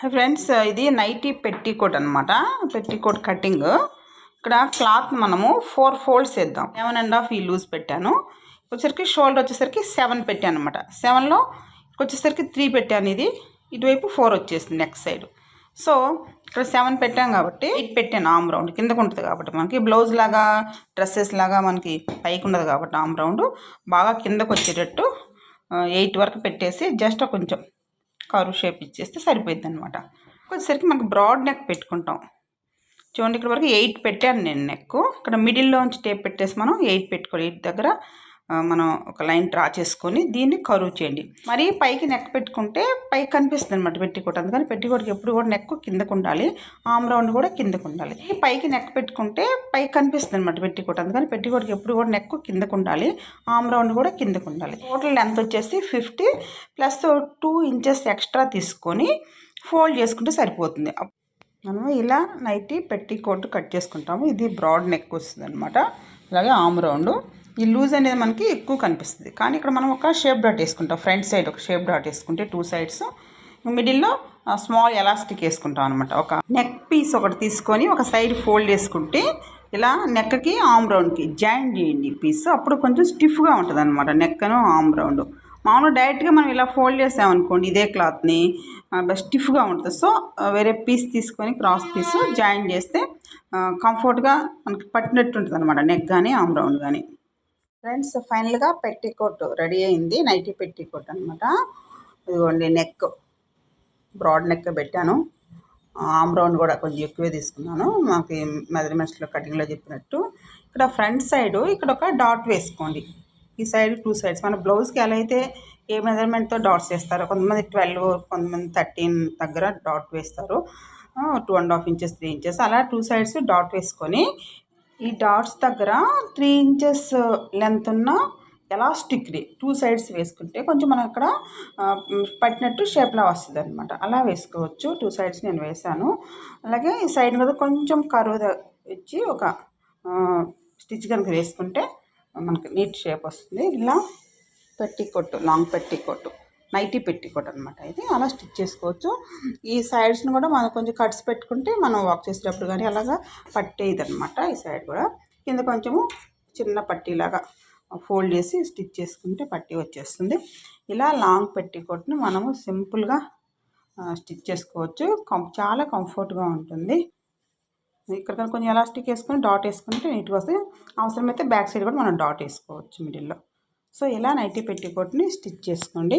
Hi friends ఇది nighty petticoat అనమాట petticoat cutting. ఇక్కడ క్లాత్ మనము ఫోర్ ఫోల్డ్స్ వేద్దాం. సెవెన్ అండ్ హాఫ్ ఈ లూజ్ పెట్టాను. వచ్చేసరికి షోల్డర్ వచ్చేసరికి సెవెన్ పెట్టాను అనమాట సెవెన్లో వచ్చేసరికి త్రీ పెట్టాను ఇది. ఇటువైపు ఫోర్ వచ్చేసింది నెక్స్ట్ సైడ్. సో ఇక్కడ సెవెన్ పెట్టాం కాబట్టి ఎయిట్ పెట్టాను ఆమ్ రౌండ్. కిందకు ఉంటుంది కాబట్టి మనకి బ్లౌజ్ లాగా డ్రెస్సెస్ లాగా మనకి పైకి ఉండదు కాబట్టి ఆమ్ రౌండ్. బాగా కిందకు వచ్చేటట్టు ఎయిట్ వరకు పెట్టేసి జస్ట్ కొంచెం కారు షేప్ ఇచ్చేస్తే సరిపోయింది అనమాట వచ్చేసరికి మనకు బ్రాడ్ నెక్ పెట్టుకుంటాం. చూడండి ఇక్కడ వరకు ఎయిట్ పెట్టాను నేను నెక్ ఇక్కడ మిడిల్లో నుంచి టేప్ పెట్టేసి మనం ఎయిట్ పెట్టుకోవాలి. ఎయిట్ దగ్గర మనం ఒక లైన్ డ్రా చేసుకొని దీన్ని కరువు చేయండి. మరి పైకి నెక్ పెట్టుకుంటే పైకి కనిపిస్తుంది అనమాట పెట్టికోట అందుకని పెట్టికోటకి ఎప్పుడు కూడా నెక్ కిందకు ఉండాలి. ఆమ్ రౌండ్ కూడా కిందకు ఉండాలి. పైకి నెక్ పెట్టుకుంటే పైకి కనిపిస్తుంది అనమాట పెట్టికోట అందుకని పెట్టికోటకి ఎప్పుడు కూడా నెక్ కిందకు ఉండాలి. ఆమ్ రౌండ్ కూడా కిందకు ఉండాలి. టోటల్ లెంత్ వచ్చేసి fifty plus two inches extra తీసుకొని ఫోల్డ్ చేసుకుంటే సరిపోతుంది. మనం ఇలా నైటీ పెట్టి కోట్ కట్ చేసుకుంటాము. ఇది బ్రాడ్ నెక్ వస్తుంది అనమాట అలాగే ఆమ్ రౌండ్. ఈ లూజ్ అనేది మనకి ఎక్కువ కనిపిస్తుంది. కానీ ఇక్కడ మనం ఒక షేప్ డాట్ వేసుకుంటాం. ఫ్రంట్ సైడ్ ఒక షేప్ డాట్ వేసుకుంటే టూ సైడ్స్ మిడిల్లో స్మాల్ ఎలాస్టిక్ వేసుకుంటాం అనమాట ఒక నెక్ పీస్ ఒకటి తీసుకొని ఒక సైడ్ ఫోల్డ్ చేసుకుంటే ఇలా నెక్కి ఆమ్ రౌండ్కి జాయిన్ చేయండి పీస్ అప్పుడు కొంచెం స్టిఫ్గా ఉంటుంది అనమాట నెక్కను ఆమ్ రౌండ్ మామూలుగా డైరెక్ట్గా మనం ఇలా ఫోల్డ్ చేసామనుకోండి ఇదే క్లాత్ని స్టిఫ్గా ఉంటుంది. సో వేరే పీస్ తీసుకొని క్రాస్ పీస్ జాయిన్ చేస్తే కంఫర్ట్గా మనకి పట్టినట్టు ఉంటుంది అనమాట నెక్ కానీ ఆమ్ రౌండ్ కానీ ఫ్రెండ్స్ ఫైనల్గా పెట్టికోట్ రెడీ అయింది. నైటీ పెట్టికోట్ అనమాట ఇదిగోండి నెక్. బ్రాడ్ నెక్ పెట్టాను. ఆమ్ రౌండ్ కూడా కొంచెం ఎక్కువే తీసుకున్నాను. మాకు మెజర్మెంట్స్లో కటింగ్లో చెప్పినట్టు. ఇక్కడ ఫ్రంట్ సైడ్ ఇక్కడ ఒక డాట్ వేసుకోండి. ఈ సైడ్ టూ సైడ్స్. మన బ్లౌజ్కి ఎలా అయితే ఏ మెజర్మెంట్తో డాట్స్ వేస్తారో కొంతమంది ట్వెల్వ్ కొంతమంది థర్టీన్ దగ్గర డాట్ వేస్తారు. Two and half inches three inches అలా టూ సైడ్స్ డాట్ వేసుకొని ఈ డాట్స్ దగ్గర త్రీ ఇంచెస్ లెంత్ ఉన్న ఎలాస్టిక్ది టూ సైడ్స్ వేసుకుంటే కొంచెం మనం అక్కడ పట్టినట్టు షేప్లా వస్తుంది అనమాట అలా వేసుకోవచ్చు. టూ సైడ్స్ నేను వేసాను అలాగే ఈ సైడ్ మీద కొంచెం కరువు ఇచ్చి ఒక స్టిచ్ కనుక వేసుకుంటే మనకు నీట్ షేప్ వస్తుంది. ఇలా పెట్టి కొట్టు లాంగ్ పెట్టి కొట్టు. నైటీ పెట్టికోట్ అనమాట ఇది అలా స్టిచ్ చేసుకోవచ్చు. ఈ సైడ్స్ని కూడా మనం కొంచెం కట్స్ పెట్టుకుంటే మనం వాక్ చేసేటప్పుడు కానీ అలాగా పట్టేది అనమాట ఈ సైడ్ కూడా. కింద కొంచెము చిన్న పట్టీలాగా ఫోల్డ్ చేసి స్టిచ్ చేసుకుంటే పట్టీ వచ్చేస్తుంది. ఇలా లాంగ్ పెట్టికోట్ని మనము సింపుల్గా స్టిచ్ చేసుకోవచ్చు. కం చాలా కంఫర్ట్గా ఉంటుంది. ఇక్కడ కొంచెం ఎలాస్టిక్ వేసుకొని డాట్ వేసుకుంటే నీట్గా వస్తుంది. అవసరమైతే బ్యాక్ సైడ్ కూడా మనం డాట్ వేసుకోవచ్చు మిడిల్లో సో ఇలా నైటీ పెట్టికోట్ని స్టిచ్ చేసుకోండి.